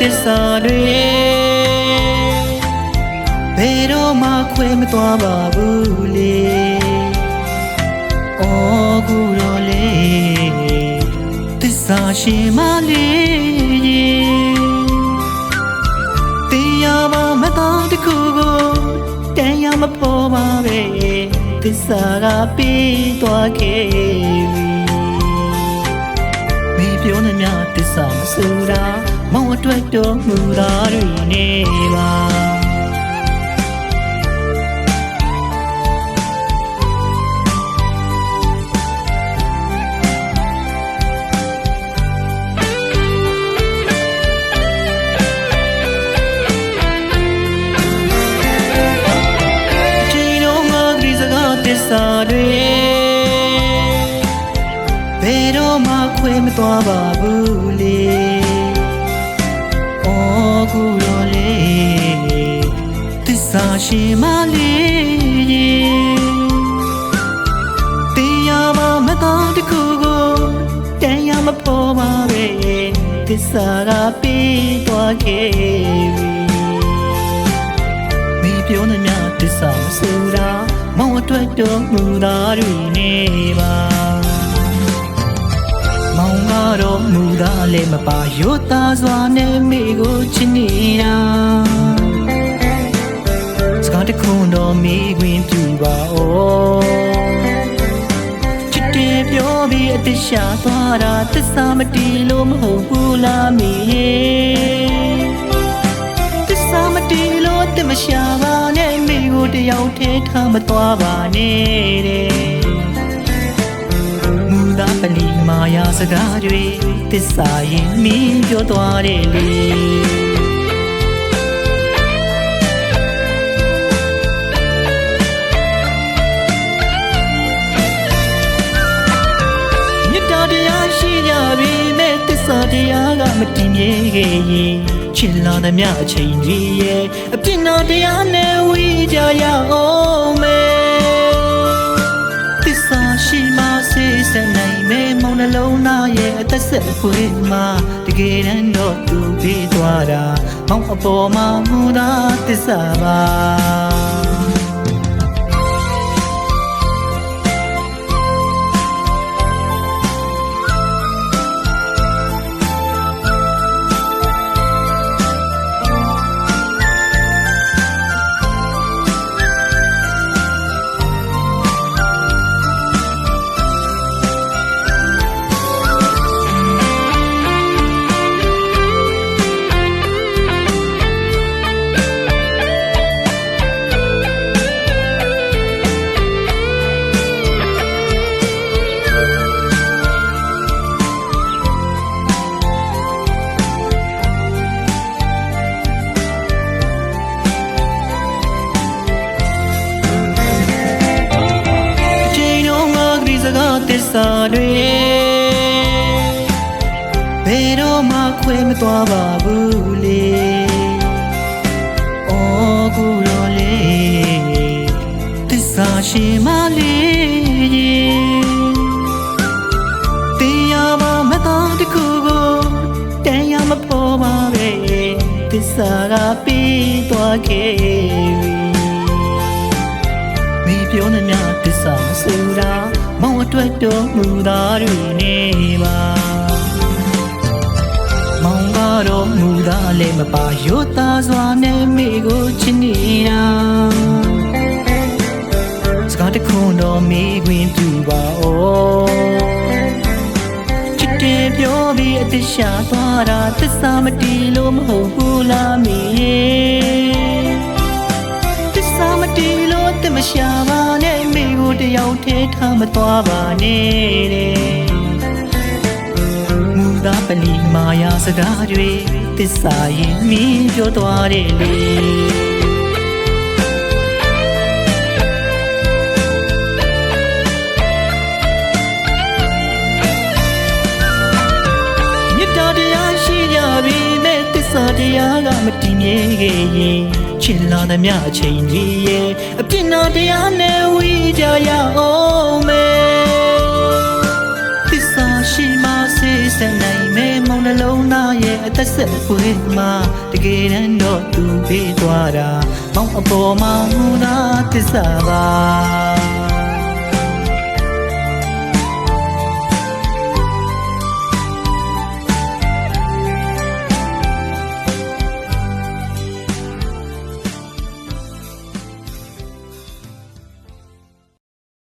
တစ္ဆာတွေဘယ်တော့မှခွဲမသွားပါဘူးလေအော်ကူတော့လေတစ္ဆာရှင်မလေးတရားမမတော်တခုကိုတန်ရမပေါ်ပါပဲတစ္ဆာကပြီးသွားခဲ့ပြီမေပြောနေမြတစ္ဆာမဆူတာ မောင်အတွက်တော်မူတာတွေနေပါချိန်တော့ငါကလေးစကားတစ္ဆာတွေဘယ်တော့မှခွဲမသွားပါဘူးလေအော် ကူတော့လေတစ္ဆာရှင်မလေးတရားမမတော်တခုကိုတန်ရမပေါ်ပါပဲတစ္ဆာကပြီးသွားခဲ့ပြီမင်းပြောနေမြတစ္ဆာမဆူတာမောင်အတွက်တော်မူတာတွေနေပါမောင်က တော့မူတာလည်းမပါရိုးသားစွာနဲ့မိကိုချစ်နေတာစကားတခွန်းတော့မိခွင့်ပြုပါဦးချစ်တယ်ပြောပြီးအတ္တရှာသွားတာတစ္ဆာမတီးလို့မဟုတ်ဘူးလားမီရဲ့တစ္ဆာမတီလို့တမရှာပါနဲ့မိကိုတယောက်တည်းထားမသွားပါနဲ့တဲ့မူသား ပလီမာယာစကားတွေတစ္ဆာရင်မင်းပြောသွားတယ်လေမြတ်တာတရားရှိကြပြီမဲ့တစ္ဆာတရားကမတည်မြဲခဲ့ရင်ချစ်လာသမျှအချိန်ကြီးရဲ့အပြစ်တော်တရားနဲ့ဝီကြရအောင်မ နှလုံးသားရဲ့အသက်ဆက်ဖွေးမှာတကယ်တမ်းတော့သူပြီးသွားတာမောင်အပေါ်မှာမူတာတစ္ဆာပါ စကားတစ္ဆာတွေဘယ်တော့မှခွဲမသွားပါဘူးလေအော်ကူတော့လေတစ္ဆာရှင်မလေးတရားမမတော်တခုကိုတန်ရမပေါ်ပါပဲတစ္ဆာကပြီးသွားခဲ့ပြီမင်းပြောနေမြတစ္ဆာမဆူတာမောင် အတွက်တော်မူတာတွေနေပါမောင်ကတော့မူတာလည်းမပါရိုးသားစွာနဲ့မိကိုချစ်နေတာစကားတခွန်းတော့မိခွင့်ပြုပါဦးချစ်တယ်ပြောပြီးအသက်ရှာသွားတာတစ္ဆာမတီးလို့မဟုတ်ဘူးလားမီ ထားမသွားပါနဲ့တဲ့မူသားပလီမာယာစကားတွေတစ္ဆာရင်မင်းပြောသွားတယ်လေ စ္ဆာတရားကမတည်မြဲခဲ့ရင်ချစ်လာသမျှအချိန်ကြီးရဲ့အပြစ်တော်တရားနဲ့ဝီကြရအောင်မယ်တစ္ဆာရှိမှစေစနိုင်မဲ့မောင်နှလုံးသားရဲ့အအသက်ဆက်ပွေးမှာတကယ်တမ်းတော့သူပေးသွားတာမောင်အပေါ်မှာဟူသာတစ္ဆာပါ